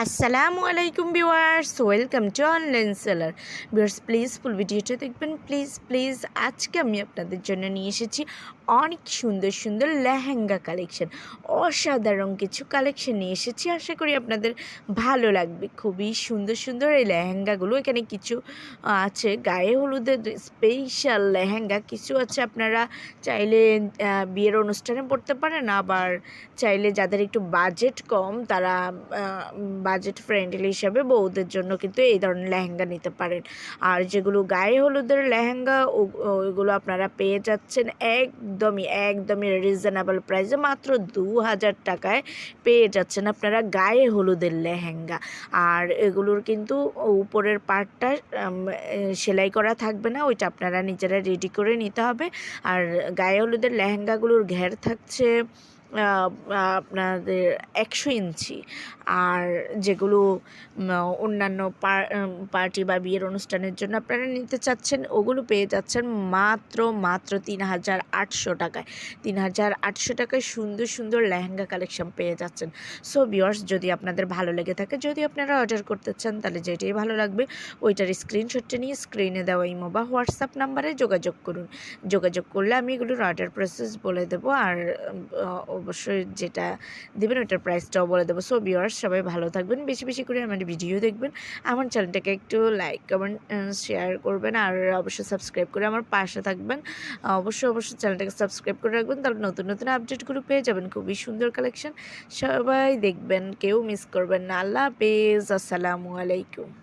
আসসালামু আলাইকুম viewers, welcome to online seller. Viewers, please full ভিডিওটা দেখবেন। প্লিজ প্লিজ, আজকে আমি আপনাদের জন্য নিয়ে এসেছি অনেক সুন্দর সুন্দর লেহেঙ্গা কালেকশন। অসাধারণ কিছু কালেকশন নিয়ে এসেছি। আশা করি আপনাদের ভালো লাগবে। খুবই সুন্দর সুন্দর এই লেহেঙ্গাগুলো। এখানে কিছু আছে গায়ে হলুদের স্পেশাল লেহেঙ্গা। কিছু আছে আপনারা চাইলে বিয়ের অনুষ্ঠানে পড়তে পারেন। আবার চাইলে যাদের একটু বাজেট কম, তারা বাজেট ফ্রেন্ডলি হিসাবে বউদের জন্য কিন্তু এই ধরনের লেহেঙ্গা নিতে পারেন। আর যেগুলো গায়ে হলুদের লেহেঙ্গা ওইগুলো আপনারা পেয়ে যাচ্ছেন একদমই একদমই রিজনেবল প্রাইসে মাত্র দু হাজার টাকায় পেয়ে যাচ্ছেন আপনারা গায়ে হলুদের লেহেঙ্গা। আর এগুলোর কিন্তু উপরের পার্টটা সেলাই করা থাকবে না, ওইটা আপনারা নিজেরা রেডি করে নিতে হবে। আর গায়ে হলুদের লেহেঙ্গাগুলোর ঘের থাকছে আপনাদের একশো ইঞ্চি। আর যেগুলো অন্যান্য পার্টি বা বিয়ের অনুষ্ঠানের জন্য আপনারা নিতে চাচ্ছেন, ওগুলো পেয়ে যাচ্ছেন মাত্র মাত্র তিন হাজার আটশো টাকায়। তিন হাজার আটশো টাকায় সুন্দর সুন্দর লেহেঙ্গা কালেকশন পেয়ে যাচ্ছেন। সো বিয়ার্স যদি আপনাদের ভালো লেগে থাকে, যদি আপনারা অর্ডার করতে চান, তাহলে যেটাই ভালো লাগবে, ওইটার স্ক্রিনশটটা নিয়ে স্ক্রিনে দেওয়া ইমো বা হোয়াটসঅ্যাপ নাম্বারে যোগাযোগ করুন। যোগাযোগ করলে আমি এগুলোর অর্ডার প্রসেস বলে দেবো। আর অবশ্যই যেটা দেবেন, ওইটার প্রাইসটাও বলে দেবো। সো ভিউয়ার্স সবাই ভালো থাকবেন, বেশি বেশি করে আমার ভিডিও দেখবেন। আমার চ্যানেলটাকে একটু লাইক কমেন্ট শেয়ার করবেন আর অবশ্যই সাবস্ক্রাইব করে আমার পাশে থাকবেন। অবশ্যই অবশ্যই চ্যানেলটাকে সাবস্ক্রাইব করে রাখবেন, তাহলে নতুন নতুন আপডেটগুলো পেয়ে যাবেন। খুবই সুন্দর কালেকশন সবাই দেখবেন, কেউ মিস করবেন না। আল্লাহ হাফেজ। আসসালামু আলাইকুম।